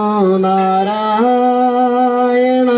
おならえな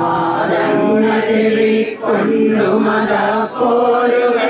മാറങ്ങ ചെവിക്കൊണ്ടു മത പോരുകൾ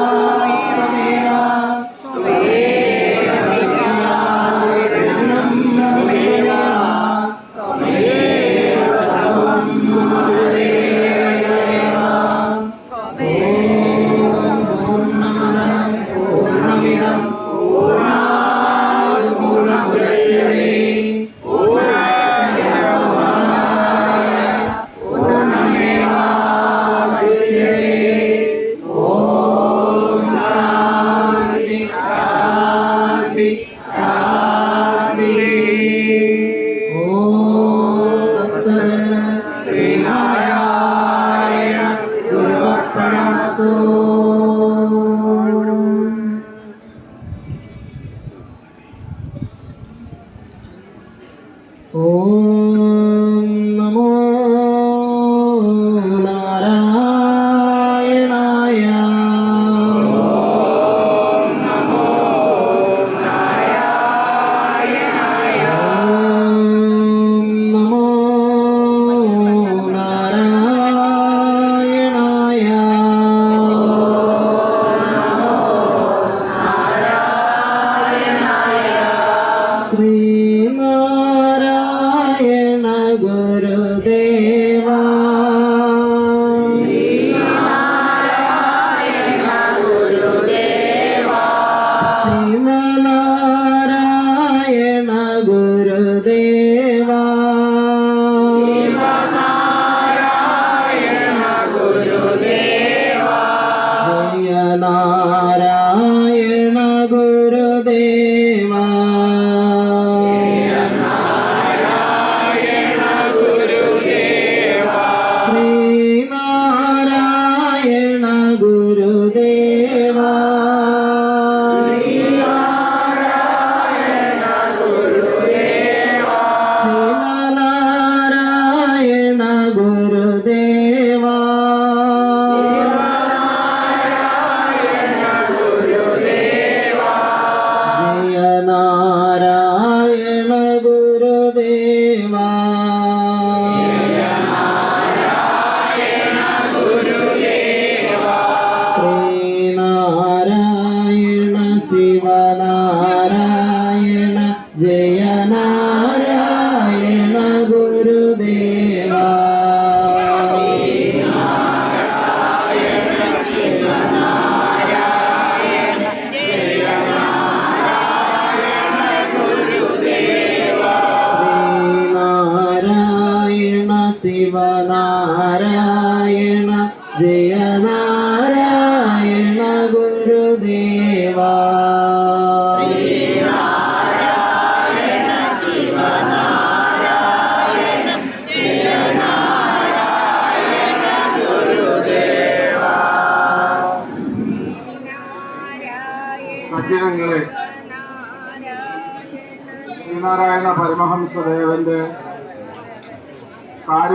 Senhor. ഗുരുദേവാ.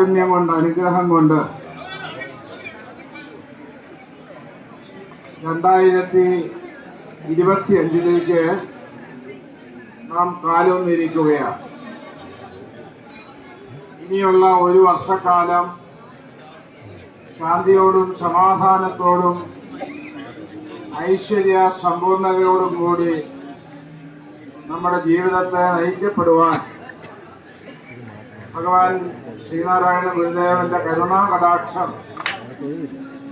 കാരുണ്യം കൊണ്ട് അനുഗ്രഹം കൊണ്ട്. രണ്ടായിരത്തി ഇരുപത്തി അഞ്ചിലേക്ക് നാം കാലൊന്നിരിക്കുകയാണ് ഇനിയുള്ള ഒരു വർഷക്കാലം ശാന്തിയോടും സമാധാനത്തോടും ഐശ്വര്യ സമ്പൂർണതയോടും കൂടി നമ്മുടെ ജീവിതത്തെ നയിക്കപ്പെടുവാൻ ഭഗവാൻ ശ്രീനാരായണ ഗുരുദേവന്റെ കരുണാ കടാക്ഷം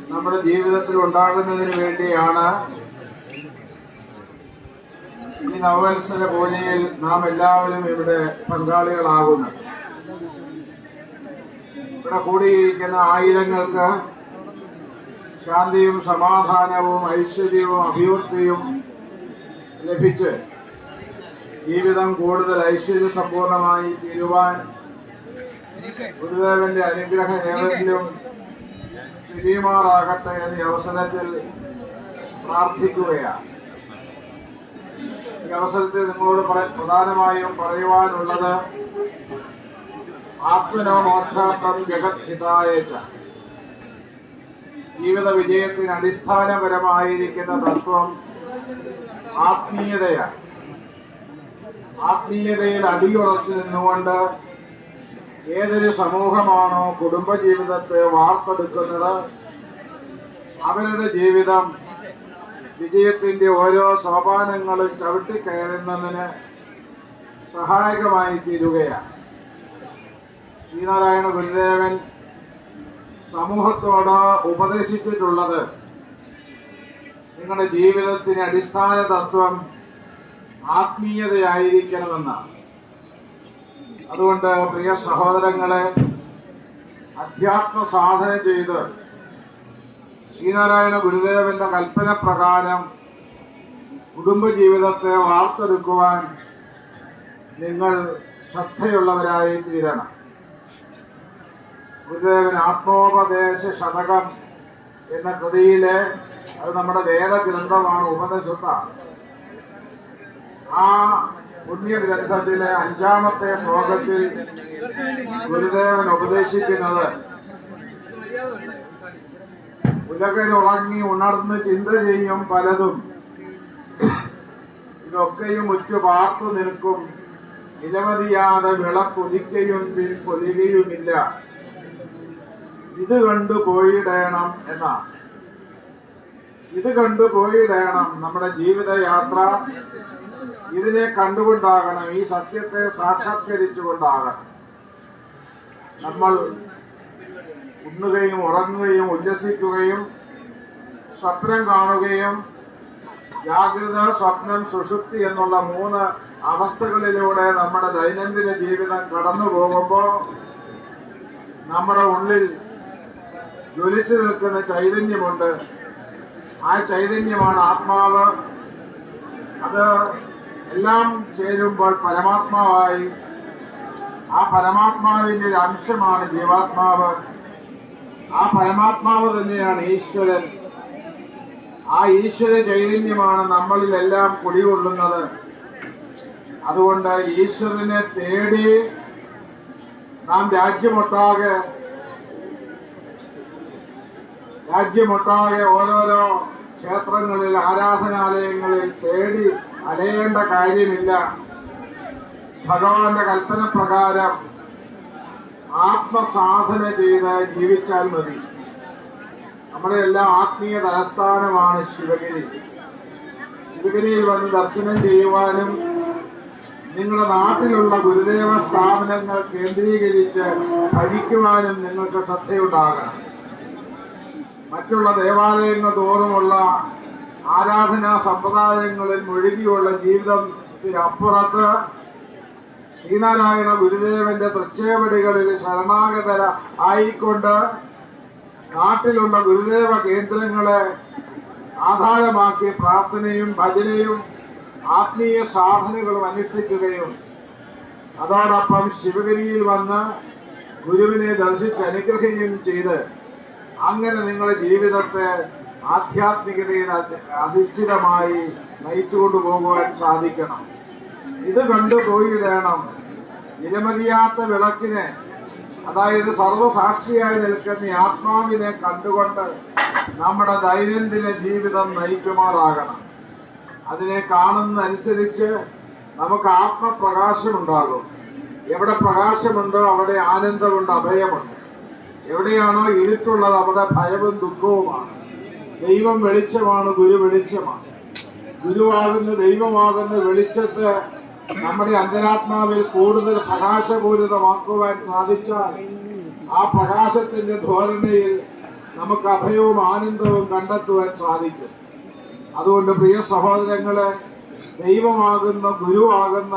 നമ്മുടെ ജീവിതത്തിൽ ഉണ്ടാകുന്നതിന് വേണ്ടിയാണ് ഈ നവവത്സര പൂജയിൽ നാം എല്ലാവരും ഇവിടെ പങ്കാളികളാകുന്നത്. ഇവിടെ കൂടിയിരിക്കുന്ന ആയിരങ്ങൾക്ക് ശാന്തിയും സമാധാനവും ഐശ്വര്യവും അഭിവൃദ്ധിയും ലഭിച്ച് ജീവിതം കൂടുതൽ ഐശ്വര്യസമ്പൂർണമായി തീരുവാൻ ഗുരുദേവന്റെ അനുഗ്രഹ ഏവരിലും തിരിയുമാറാകട്ടെ എന്ന അവസരത്തിൽ പ്രാർത്ഥിക്കുകയാണ്. ഈ അവസരത്തിൽ നിങ്ങളോട് പ്രധാനമായും പറയുവാനുള്ളത് ആത്മനോ മോക്ഷാർത്ഥം ജഗത് ഹിതായേച്ച ജീവിത വിജയത്തിന് അടിസ്ഥാനപരമായിരിക്കുന്ന തത്വം ആത്മീയതയാണ്. ആത്മീയതയിൽ അടിയുറച്ചു നിന്നുകൊണ്ട് ഏതൊരു സമൂഹമാണോ കുടുംബജീവിതത്തെ വാർത്തെടുക്കുന്നത് അവരുടെ ജീവിതം വിജയത്തിന്റെ ഓരോ സോപാനങ്ങളും ചവിട്ടിക്കയറുന്നതിന് സഹായകമായി തീരുകയാണ്. ശ്രീനാരായണ ഗുരുദേവൻ സമൂഹത്തോട് ഉപദേശിച്ചിട്ടുള്ളത് നിങ്ങളുടെ ജീവിതത്തിന് അടിസ്ഥാന തത്വം ആത്മീയതയായിരിക്കണമെന്നാണ്. അതുകൊണ്ട് പ്രിയ സഹോദരങ്ങളെ അധ്യാത്മ സാധന ചെയ്ത് ശ്രീനാരായണ ഗുരുദേവന്റെ കൽപ്പന പ്രകാരം കുടുംബജീവിതത്തെ വാർത്തെടുക്കുവാൻ നിങ്ങൾ ശ്രദ്ധയുള്ളവരായി തീരണം ഗുരുദേവൻ ആത്മോപദേശ ശതകം എന്ന കൃതിയിലെ അത് നമ്മുടെ വേദഗ്രന്ഥമാണ് ഉപനിഷത്താണ്. ആ പുണ്യഗ്രന്ഥത്തിലെ അഞ്ചാമത്തെ ശ്ലോകത്തിൽ ഗുരുദേവൻ ഉപദേശിക്കുന്നത് ഉലകനുറങ്ങി ഉണർന്ന് ചിന്ത ചെയ്യും പലതും. ഇതൊക്കെയും ഉറ്റു പാർത്തു നിൽക്കും. നിരവധിയാതെ വിളക്കുതിക്കയും പിൻ കൊതികയുമില്ല ഇത് കണ്ടു പോയിടേണം എന്നാണ്. ഇത് കണ്ടു പോയിടേണം നമ്മുടെ ജീവിതയാത്ര. ഇതിനെ കണ്ടുകൊണ്ടാകണം ഈ സത്യത്തെ സാക്ഷാത്കരിച്ചുകൊണ്ടാകണം. നമ്മൾ ഉണ്ണുകയും ഉറങ്ങുകയും ഉല്ലസിക്കുകയും സ്വപ്നം കാണുകയും ജാഗ്രത സ്വപ്നം സുഷുപ്തി എന്നുള്ള മൂന്ന് അവസ്ഥകളിലൂടെ നമ്മുടെ ദൈനംദിന ജീവിതം കടന്നു പോകുമ്പോൾ നമ്മുടെ ഉള്ളിൽ ജ്വലിച്ചു നിൽക്കുന്ന ചൈതന്യമുണ്ട്. ആ ചൈതന്യമാണ് ആത്മാവ്. അത് എല്ലാം ചേരുമ്പോൾ പരമാത്മാവായി ആ പരമാത്മാവിന്റെ ഒരു അംശമാണ് ജീവാത്മാവ്. ആ പരമാത്മാവ് തന്നെയാണ് ഈശ്വരൻ. ആ ഈശ്വര ചൈതന്യമാണ് നമ്മളിലെല്ലാം കുടികൊള്ളുന്നത്. അതുകൊണ്ട് ഈശ്വരനെ തേടി നാം രാജ്യമൊട്ടാകെ രാജ്യമൊട്ടാകെ ഓരോരോ ക്ഷേത്രങ്ങളിൽ ആരാധനാലയങ്ങളിൽ തേടി അലയേണ്ട കാര്യമില്ല. ഭഗവാന്റെ കൽപ്പന പ്രകാരം ആത്മസാധന ചെയ്ത് ജീവിച്ചാൽ മതി. നമ്മുടെ എല്ലാ ആത്മീയ തലസ്ഥാനമാണ് ശിവഗിരി. ശിവഗിരിയിൽ വന്ന് ദർശനം ചെയ്യുവാനും നിങ്ങളുടെ നാട്ടിലുള്ള ഗുരുദേവ സ്ഥാപനങ്ങൾ കേന്ദ്രീകരിച്ച് ഭരിക്കുവാനും നിങ്ങൾക്ക് ശ്രദ്ധയുണ്ടാകണം. മറ്റുള്ള ദേവാലയങ്ങൾ തോറുമുള്ള ആരാധനാ സമ്പ്രദായങ്ങളിൽ മുഴുകിയുള്ള ജീവിതത്തിനപ്പുറത്ത് ശ്രീനാരായണ ഗുരുദേവന്റെ തൃക്ഷേപടികളിൽ ശരണാഗതര ആയിക്കൊണ്ട് നാട്ടിലുള്ള ഗുരുദേവ കേന്ദ്രങ്ങളെ ആധാരമാക്കി പ്രാർത്ഥനയും ഭജനയും ആത്മീയ സാധനകളും അനുഷ്ഠിക്കുകയും അതോടൊപ്പം ശിവഗിരിയിൽ വന്ന് ഗുരുവിനെ ദർശിച്ച് അനുഗ്രഹിക്കുകയും ചെയ്ത് അങ്ങനെ നിങ്ങളുടെ ജീവിതത്തെ ആധ്യാത്മികതയിൽ അധി- അധിഷ്ഠിതമായി നയിച്ചുകൊണ്ടു പോകുവാൻ സാധിക്കണം. ഇത് കണ്ടു വേണം. വിലമതിയാത്ത വിളക്കിനെ അതായത് സർവസാക്ഷിയായി നിൽക്കുന്ന ആത്മാവിനെ കണ്ടുകൊണ്ട് നമ്മുടെ ദൈനംദിന ജീവിതം നയിക്കുമാറാകണം. അതിനെ കാണുന്നതനുസരിച്ച് നമുക്ക് ആത്മപ്രകാശമുണ്ടാകും. എവിടെ പ്രകാശമുണ്ടോ അവിടെ ആനന്ദമുണ്ട് അഭയമുണ്ട്. എവിടെയാണോ ഇരുട്ടുള്ളത് അവിടെ ഭയവും ദുഃഖവുമാണ്. ദൈവം വെളിച്ചമാണ് ഗുരു വെളിച്ചമാണ്. ഗുരുവാകുന്ന ദൈവമാകുന്ന വെളിച്ചത്തെ നമ്മുടെ അന്തരാത്മാവിൽ കൂടുതൽ പ്രകാശപൂരിതമാക്കുവാൻ സാധിച്ചാൽ ആ പ്രകാശത്തിന്റെ ധോരണയിൽ നമുക്ക് അഭയവും ആനന്ദവും കണ്ടെത്തുവാൻ സാധിക്കും. അതുകൊണ്ട് പ്രിയ സഹോദരങ്ങളെ ദൈവമാകുന്ന ഗുരുവാകുന്ന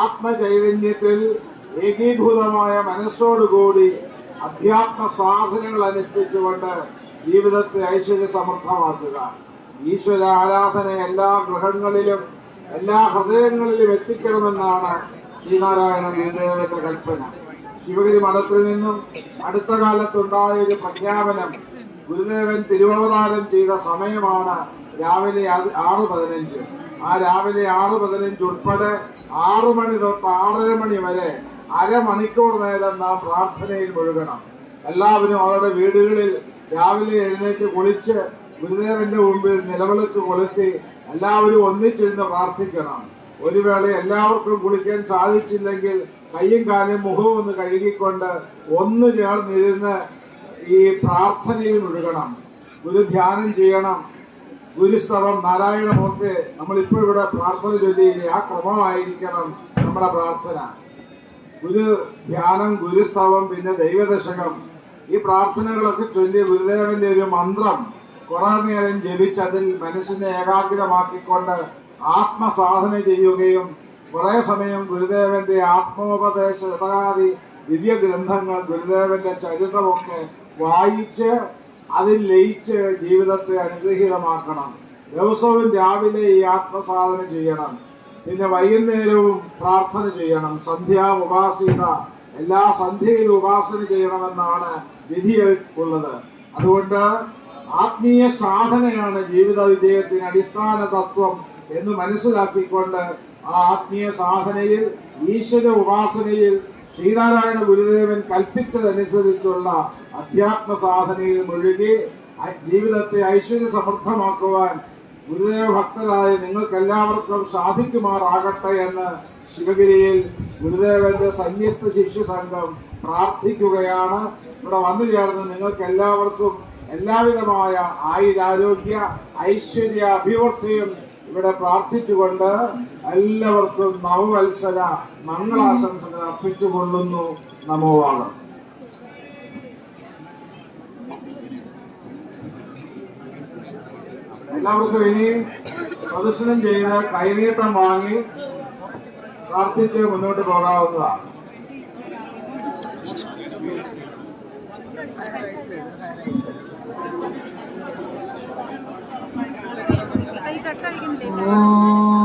ആത്മചൈതന്യത്തിൽ ഏകീഭൂതമായ മനസ്സോടുകൂടി അധ്യാത്മ സാധനങ്ങൾ അനുഷ്ഠിച്ചുകൊണ്ട് ജീവിതത്തെ ഐശ്വര്യ സമൃദ്ധമാക്കുക ഈശ്വര ആരാധന എല്ലാ ഗൃഹങ്ങളിലും എല്ലാ ഹൃദയങ്ങളിലും എത്തിക്കണമെന്നാണ് ശ്രീനാരായണ ഗുരുദേവന്റെ കൽപ്പന. ശിവഗിരി മഠത്തിൽ നിന്നും അടുത്ത കാലത്തുണ്ടായ ഒരു പ്രഖ്യാപനം ഗുരുദേവൻ തിരുവവതാരം ചെയ്ത സമയമാണ് രാവിലെ ആറ് പതിനഞ്ച്. ആ രാവിലെ ആറ് പതിനഞ്ച് ഉൾപ്പെടെ ആറു മണി തൊട്ട് ആറര മണി വരെ അരമണിക്കൂർ നേരം നാം പ്രാർത്ഥനയിൽ മുഴുകണം. എല്ലാവരും അവരുടെ വീടുകളിൽ രാവിലെ എഴുന്നേറ്റ് കുളിച്ച് ഗുരുദേവന്റെ മുമ്പിൽ നിലവിളക്ക് കൊളുത്തി എല്ലാവരും ഒന്നിച്ചിരുന്ന് പ്രാർത്ഥിക്കണം. ഒരു വേള എല്ലാവർക്കും കുളിക്കാൻ സാധിച്ചില്ലെങ്കിൽ കയ്യും കാലും മുഖവും ഒന്ന് കഴുകിക്കൊണ്ട് ഒന്ന് ചേർന്നിരുന്ന് ഈ പ്രാർത്ഥനയിൽ മുഴുകണം. ഗുരു ധ്യാനം ചെയ്യണം. ഗുരുസ്തവം നാരായണമൂർത്തി നമ്മളിപ്പോൾ ഇവിടെ പ്രാർത്ഥന ചൊല്ലിയില്ലേ? ആ ക്രമമായിരിക്കണം നമ്മുടെ പ്രാർത്ഥന. ഗുരു ധ്യാനം ഗുരുസ്തവം പിന്നെ ദൈവദശകം. ഈ പ്രാർത്ഥനകളൊക്കെ ചൊല്ലി ഗുരുദേവന്റെ ഒരു മന്ത്രം കുറെ നേരം ജപിച്ചതിൽ മനസ്സിനെ ഏകാഗ്രമാക്കിക്കൊണ്ട് ആത്മസാധന ചെയ്യുകയും കുറെ സമയം ഗുരുദേവന്റെ ആത്മോപദേശ ഇടകാതി ദിവ്യ ഗ്രന്ഥങ്ങൾ ഗുരുദേവന്റെ ചരിത്രമൊക്കെ വായിച്ച് അതിൽ ലയിച്ച് ജീവിതത്തെ അനുഗ്രഹീതമാക്കണം. ദിവസവും രാവിലെ ഈ ആത്മസാധന ചെയ്യണം. പിന്നെ വൈകുന്നേരവും പ്രാർത്ഥന ചെയ്യണം. സന്ധ്യ ഉപാസീത എല്ലാ സന്ധ്യയിലും ഉപാസന ചെയ്യണമെന്നാണ് വിധി ഉള്ളത്. അതുകൊണ്ട് ആത്മീയ സാധനയാണ് ജീവിത വിജയത്തിന് അടിസ്ഥാന തത്വം എന്ന് മനസ്സിലാക്കിക്കൊണ്ട് ആ ആത്മീയ സാധനയിൽ ഈശ്വര ഉപാസനയിൽ ശ്രീനാരായണ ഗുരുദേവൻ കൽപ്പിച്ചതനുസരിച്ചുള്ള അധ്യാത്മ സാധനയിൽ മുഴുകി ജീവിതത്തെ ഐശ്വര്യ സമൃദ്ധമാക്കുവാൻ ഗുരുദേവ ഭക്തരായ നിങ്ങൾക്കെല്ലാവർക്കും സാധിക്കുമാറാകട്ടെ എന്ന് ശിവഗിരിയിൽ ഗുരുദേവന്റെ സന്യസ്ത ശിഷ്യ സംഘം പ്രാർത്ഥിക്കുകയാണ്. ഇവിടെ വന്നു ചേർന്ന് നിങ്ങൾക്ക് എല്ലാവർക്കും എല്ലാവിധമായ ആയുരാരോഗ്യ ഐശ്വര്യ അഭിവൃദ്ധിയും ഇവിടെ പ്രാർത്ഥിച്ചുകൊണ്ട് എല്ലാവർക്കും നവവത്സര മംഗളാശംസകൾ അർപ്പിച്ചുകൊള്ളുന്നു. നമോവാണ് എല്ലാവർക്കും ഇനി പ്രദർശനം ചെയ്ത് കൈനീട്ടം വാങ്ങി പ്രാർത്ഥിച്ച് മുന്നോട്ട് പോകാവുന്നതാണ്. ഓം.